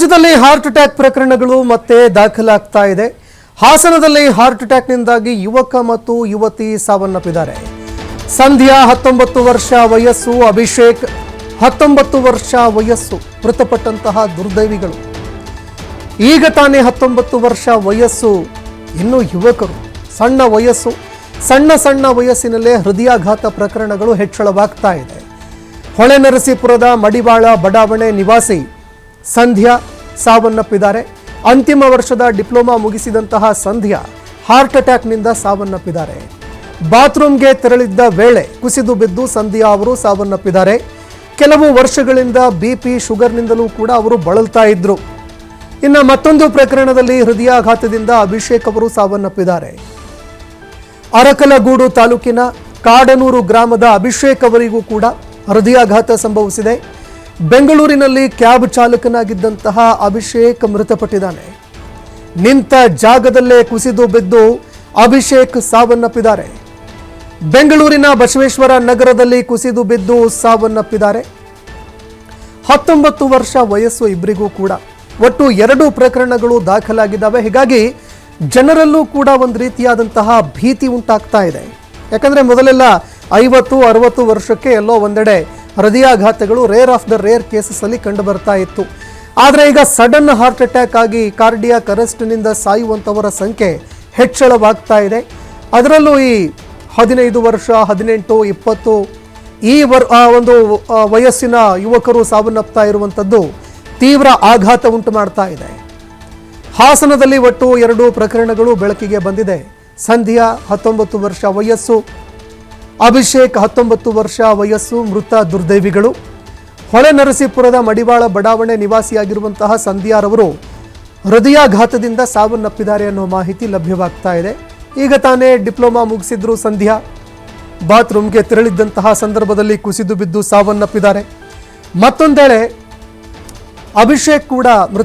ರಾಜ್ಯದಲ್ಲಿ heart attack ಪ್ರಕರಣಗಳು ಮತ್ತೆ ದಾಖಲಾಗ್ತಾ ಇದೆ. ಹಾಸನದಲ್ಲಿ ಹಾರ್ಟ್ ಅಟ್ಯಾಕ್ನಿಂದಾಗಿ ಯುವಕ ಮತ್ತು ಯುವತಿ ಸಾವನ್ನಪ್ಪಿದ್ದಾರೆ. ಸಂಧ್ಯಾ, ಹತ್ತೊಂಬತ್ತು ವರ್ಷ ವಯಸ್ಸು, ಅಭಿಷೇಕ್, ಹತ್ತೊಂಬತ್ತು ವರ್ಷ ವಯಸ್ಸು, ಮೃತಪಟ್ಟಂತಹ ದುರ್ದೈವಿಗಳು. ಈಗ ತಾನೇ ಹತ್ತೊಂಬತ್ತು ವರ್ಷ ವಯಸ್ಸು, ಇನ್ನು ಯುವಕರು, ಸಣ್ಣ ವಯಸ್ಸು, ಸಣ್ಣ ಸಣ್ಣ ವಯಸ್ಸಿನಲ್ಲೇ ಹೃದಯಾಘಾತ ಪ್ರಕರಣಗಳು ಹೆಚ್ಚಳವಾಗ್ತಾ ಇದೆ. ಹೊಳೆನರಸೀಪುರದ ಮಡಿವಾಳ ಬಡಾವಣೆ ನಿವಾಸಿ ಸಂಧ್ಯಾ ಸಾವನ್ನಪ್ಪಿದ್ದಾರೆ. ಅಂತಿಮ ವರ್ಷದ ಡಿಪ್ಲೊಮಾ ಮುಗಿಸಿದಂತಹ ಸಂಧ್ಯಾ ಹಾರ್ಟ್ ಅಟ್ಯಾಕ್ನಿಂದ ಸಾವನ್ನಪ್ಪಿದ್ದಾರೆ. ಬಾತ್ರೂಮ್ಗೆ ತೆರಳಿದ್ದ ವೇಳೆ ಕುಸಿದು ಬಿದ್ದು ಸಂಧ್ಯಾ ಅವರು ಸಾವನ್ನಪ್ಪಿದ್ದಾರೆ. ಕೆಲವು ವರ್ಷಗಳಿಂದ ಬಿ ಪಿ ಶುಗರ್ನಿಂದಲೂ ಕೂಡ ಅವರು ಬಳಲ್ತಾ ಇದ್ರು. ಇನ್ನು ಮತ್ತೊಂದು ಪ್ರಕರಣದಲ್ಲಿ ಹೃದಯಾಘಾತದಿಂದ ಅಭಿಷೇಕ್ ಅವರು ಸಾವನ್ನಪ್ಪಿದ್ದಾರೆ. ಅರಕಲಗೂಡು ತಾಲೂಕಿನ ಕಾಡನೂರು ಗ್ರಾಮದ ಅಭಿಷೇಕ್ ಅವರಿಗೂ ಕೂಡ ಹೃದಯಾಘಾತ ಸಂಭವಿಸಿದೆ. ಬೆಂಗಳೂರಿನಲ್ಲಿ ಕ್ಯಾಬ್ ಚಾಲಕನಾಗಿದ್ದಂತಹ ಅಭಿಷೇಕ್ ಮೃತಪಟ್ಟಿದ್ದಾನೆ. ನಿಂತ ಜಾಗದಲ್ಲೇ ಕುಸಿದು ಬಿದ್ದು ಅಭಿಷೇಕ್ ಸಾವನ್ನಪ್ಪಿದ್ದಾರೆ. ಬೆಂಗಳೂರಿನ ಬಸವೇಶ್ವರ ನಗರದಲ್ಲಿ ಕುಸಿದು ಬಿದ್ದು ಸಾವನ್ನಪ್ಪಿದ್ದಾರೆ. ಹತ್ತೊಂಬತ್ತು ವರ್ಷ ವಯಸ್ಸು ಇಬ್ಬರಿಗೂ ಕೂಡ. ಒಟ್ಟು ಎರಡು ಪ್ರಕರಣಗಳು ದಾಖಲಾಗಿದ್ದಾವೆ. ಹೀಗಾಗಿ ಜನರಲ್ಲೂ ಕೂಡ ಒಂದು ರೀತಿಯಾದಂತಹ ಭೀತಿ ಉಂಟಾಗ್ತಾ ಇದೆ. ಯಾಕಂದ್ರೆ ಮೊದಲೆಲ್ಲ ಐವತ್ತು, ಅರವತ್ತು ವರ್ಷಕ್ಕೆ ಎಲ್ಲೋ ಒಂದೆಡೆ ಹೃದಯಾಘಾತಗಳು rare of the rare cases ಅಲ್ಲಿ ಕಂಡು ಬರ್ತಾ ಇತ್ತು. ಆದರೆ ಈಗ ಸಡನ್ ಹಾರ್ಟ್ ಅಟ್ಯಾಕ್ ಆಗಿ ಕಾರ್ಡಿಯಾಕ್ ಅರೆಸ್ಟ್ನಿಂದ ಸಾಯುವಂಥವರ ಸಂಖ್ಯೆ ಹೆಚ್ಚಳವಾಗ್ತಾ ಇದೆ. ಅದರಲ್ಲೂ ಈ ಹದಿನೈದು ವರ್ಷ, ಹದಿನೆಂಟು, ಇಪ್ಪತ್ತು, ಈ ವರ್ ಒಂದು ವಯಸ್ಸಿನ ಯುವಕರು ಸಾವನ್ನಪ್ತಾ ಇರುವಂಥದ್ದು ತೀವ್ರ ಆಘಾತ ಉಂಟು ಮಾಡ್ತಾ ಇದೆ. ಹಾಸನದಲ್ಲಿ ಒಟ್ಟು ಎರಡು ಪ್ರಕರಣಗಳು ಬೆಳಕಿಗೆ ಬಂದಿದೆ. ಸಂಧ್ಯಾ, ಹತ್ತೊಂಬತ್ತು ವರ್ಷ ವಯಸ್ಸು ಅಭಿಷೇಕ್ ಹತ್ತೊಂಬತ್ತು ವರ್ಷ ವಯಸ್ಸು, ಮೃತ ದುರ್ದೈವಿಗಳು. ಹೊಳೆನರಸೀಪುರದ ಮಡಿವಾಳ ಬಡಾವಣೆ ನಿವಾಸಿಯಾಗಿರುವಂತಹ ಸಂಧ್ಯಾರವರು ಹೃದಯಾಘಾತದಿಂದ ಸಾವನ್ನಪ್ಪಿದ್ದಾರೆ ಅನ್ನೋ ಮಾಹಿತಿ ಲಭ್ಯವಾಗ್ತಾ ಇದೆ. ಈಗ ತಾನೇ ಡಿಪ್ಲೊಮಾ ಮುಗಿಸಿದ್ರು ಸಂಧ್ಯಾ. ಬಾತ್ರೂಮ್ಗೆ ತೆರಳಿದ್ದಂತಹ ಸಂದರ್ಭದಲ್ಲಿ ಕುಸಿದು ಬಿದ್ದು ಸಾವನ್ನಪ್ಪಿದ್ದಾರೆ. ಮತ್ತೊಂದೆಡೆ ಅಭಿಷೇಕ್ ಕೂಡ ಮೃತ